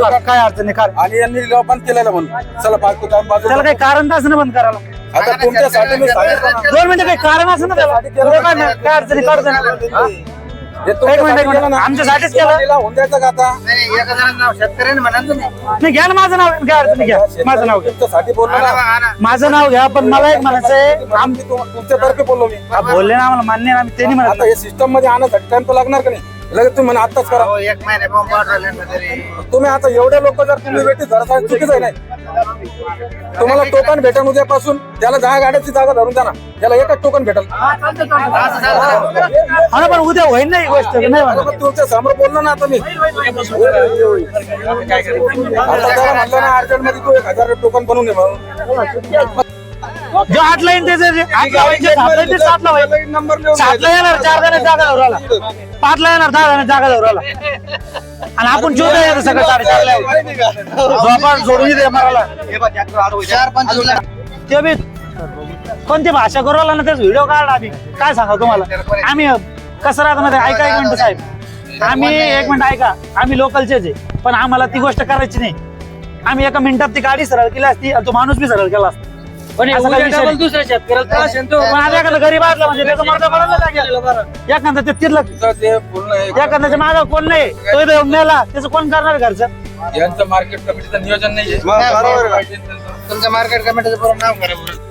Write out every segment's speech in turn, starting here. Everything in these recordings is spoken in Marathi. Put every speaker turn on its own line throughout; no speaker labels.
का- काय अडचण नाही काय
आणि यांनी लिलाव बंद केलेला म्हणून. चला फालतू काम बाजूला त्याला काही
कारण असं ना बंद करायला
आता तुमच्यासाठी मी सांगितलं.
दोन मिनिटं काही कारण
असं ना त्याला पुढं काय नाही, काय अडचणी काढू दे
ना.
हे एक मिनिट, एक तुमच्यासाठी मिनिट. केलं ना. आमच्यासाठीच
केलं.
होऊन द्यायचा का आता?
नाही घ्या ना माझं नाव. घ्या अडचणी घ्या. माझं नाव घ्या.
तुमच्यासाठी बोललो
ना.
माझं नाव घ्या पण मला एक म्हणायचंय आम्ही
तुम- तुमच्यातर्फे बोललो मी.
बोलले
ना आम्हाला मान्य आहे ना, आम्ही त्यांनी म्हणत. आता
हे सिस्टममध्ये आणण्यासाठी टाइम तर लागणार का नाही? लगेच तुम्ही म्हणा आत्ताच करा.
एक महिने बॉम्ब पाठवले ना तरी.
तुम्ही आता एवढे लोक जर तुम्ही भेटी धरत आहे चुकीचं आहे नाही
तुम्हाला टोकन
भेटेल उद्यापासून त्याला दहा गाड्याची जागा धरून द्या ना त्याला एकच टोकन भेटेल. हा
ना, पण उद्या होईल ना ही गोष्ट? नाही. आता
तुमच्यासमोर बोललो ना आता मी. आता त्याला म्हणलं ना अर्जंटमध्ये तू एक हजार टोकन बनवून दे म्हणून.
जो आठ लाईन त्याचं जे आठ लावायचे सात लाईन ते सात
लावायचे सातला येणार चार जण जागा
धरायला पाचला येणार दहा जण जागा धरायला आणि आपण चौदा येतो सगळं
साडेचारला
सोडून दे
चार पंच
ते बी कोणती भाषा करू राहिला ना तेच व्हिडिओ काढला आम्ही. काय सांगा तुम्हाला? आम्ही कसं राहतो आहे? ऐका एक मिनिट
साहेब. आम्ही एक मिनिट
ऐका. आम्ही लोकलचेच आहे पण आम्हाला ती गोष्ट करायची नाही. आम्ही एका मिनिटात ती गाडी सरळ केली असती आणि तो माणूस बी सरळ केला असता.
पण असं काही विषय नाही. दुसऱ्या शेतकऱ्याला त्रास आहे ना तो. पण आता एखादा गरीब असला म्हणजे त्याचं मर्द पडायला लागेल
एखादा ते तिथलं
तिथं ते बोलणं आहे. एखाद्याच्या
मागं कोण नाही तो इथं येऊन मेला त्याचं कोण करणार घरचं
यांचं मार्केट कमिटीचं नियोजन नाहीये
तुमचं मार्केट कमिटीचं पूर्ण नाव करा बरं.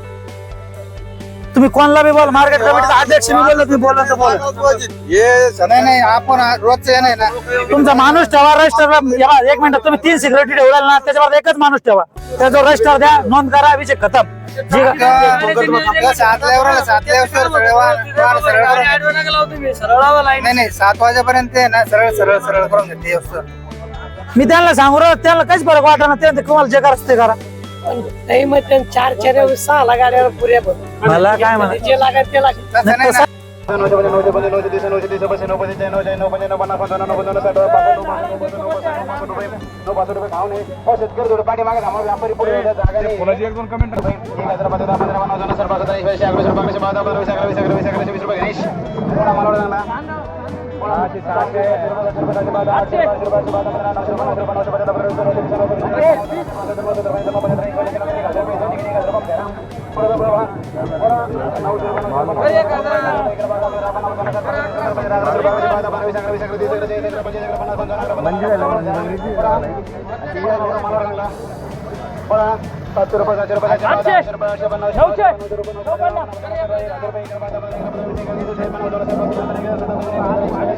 तुम्ही कोणला बी बोल मार्केट कमिटीचा अध्यक्ष मी बोललो तुम्ही बोलला तर
बोला.
नाही नाही आपण रोजचं हे नाही ना. तुमचा माणूस
ठेवा रजिस्टर एक मिनिट तुम्ही तीन सिक्युरिटी ठेवला ना त्याच्यावर एकच माणूस ठेवा. त्याच्यावर रजिस्टर द्या नोंद करा विषय खतम.
सात सात. नाही
नाही सात वाजेपर्यंत आहे ना सरळ सरळ सरळ करून घेते.
मी त्यांना सांगू त्यांना काहीच फरक वाटत ना ते तुम्हाला जे करायचं ते करा.
पण नाही मग त्यांनी चार चार सहा गाड्या पुऱ्या भरून.
मला काय म्हणा
जे लागत ते लागत
तसं नाही ना.
सातशे रुपये सातशे रुपये सातशे रुपये आठशे पन्नास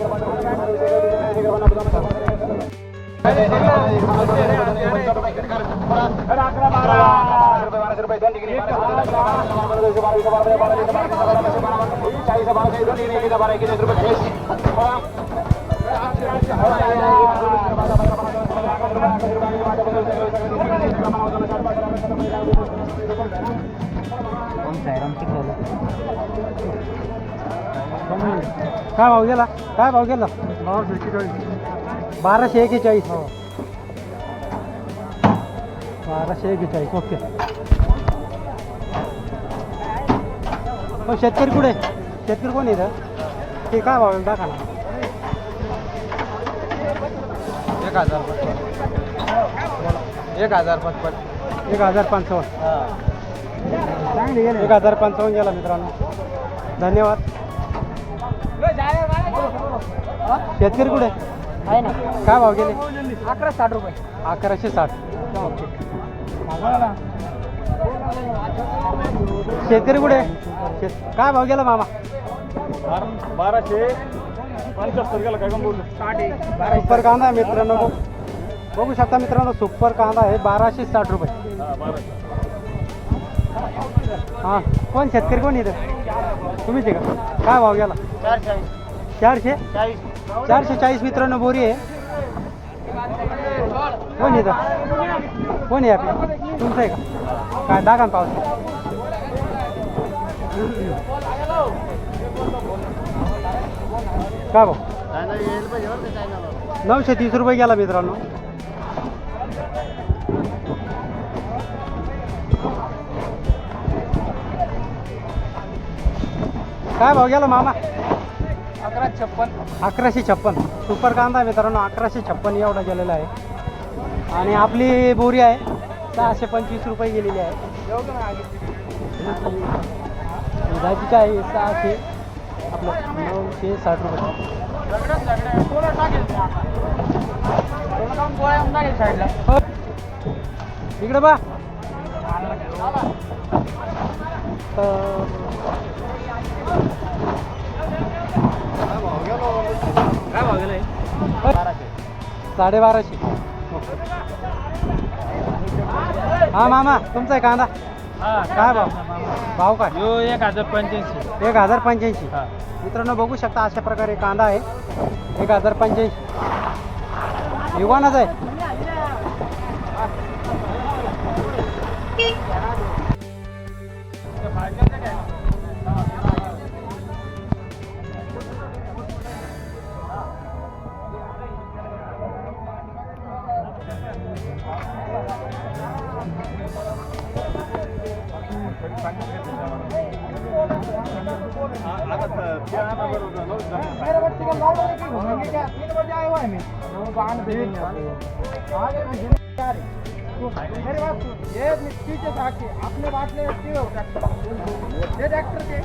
Om saya Rom Cikol.
काय भाव गेला? काय भाव गेला? बाराशे एकेचाळीस. बाराशे एकेचाळीस. ओके. हो शेतकरी कुठे? शेतकरी कोण इथं? ते काय भाव टाका ना. एक हजार
एक हजार पचपन.
एक हजार पंचावन्न. एक हजार पंचावन्न गेला मित्रांनो. धन्यवाद. शेतकरी कुठे? आहे ना. काय भाव गेले? अकरा साठ रुपये. अकराशे साठ. शेतकरी कुठे? शेत काय भाव गेला मामा? बाराशे पंच्याहत्तर गेला काय बोललो सुपर कांदा आहे मित्रांनो. बघू शकता मित्रांनो सुपर कांदा आहे बाराशे साठ रुपये. हां कोण शेतकरी कोण इथं? तुम्हीच आहे का? काय भाव गेला?
चारशे.
चारशे? चारशे चाळीस मित्रांनो बोरी आहे. कोण येतं कोण आहे आपलं? तुमचं आहे का काय दागा ना पाऊस काय भाऊ? नऊशे तीस रुपये गेला मित्रांनो. काय भाव गेला मामा? अकरा
छप्पन
अकराशे छप्पन. सुपर कांदा मित्रांनो अकराशे छप्पन एवढा गेलेला आहे. आणि आपली बोरी आहे सहाशे पंचवीस रुपये गेलेली आहे. दुधाची काय सहाशे आपलं नऊशे साठ रुपये. हो. इकडे बा. तर काय गेलाय साडेबाराशे. हा मामा तुमचा आहे कांदा? काय भाव? भाव काय? यो
एक हजार पंच्याऐंशी.
एक हजार पंच्याऐंशी. मित्रांनो बघू शकता अशा प्रकारे कांदा आहे. एक हजार पंच्याऐंशी. युवानाच आहे. मेरे बच्चे का लाल वाले की घूमेंगे क्या तीन बजे आए हुए हैं हम बाँध देंगे आगे भी मेरे बात ये मिट्टी के साथ अपने बाटने में क्यों डॉक्टर ये डॉक्टर के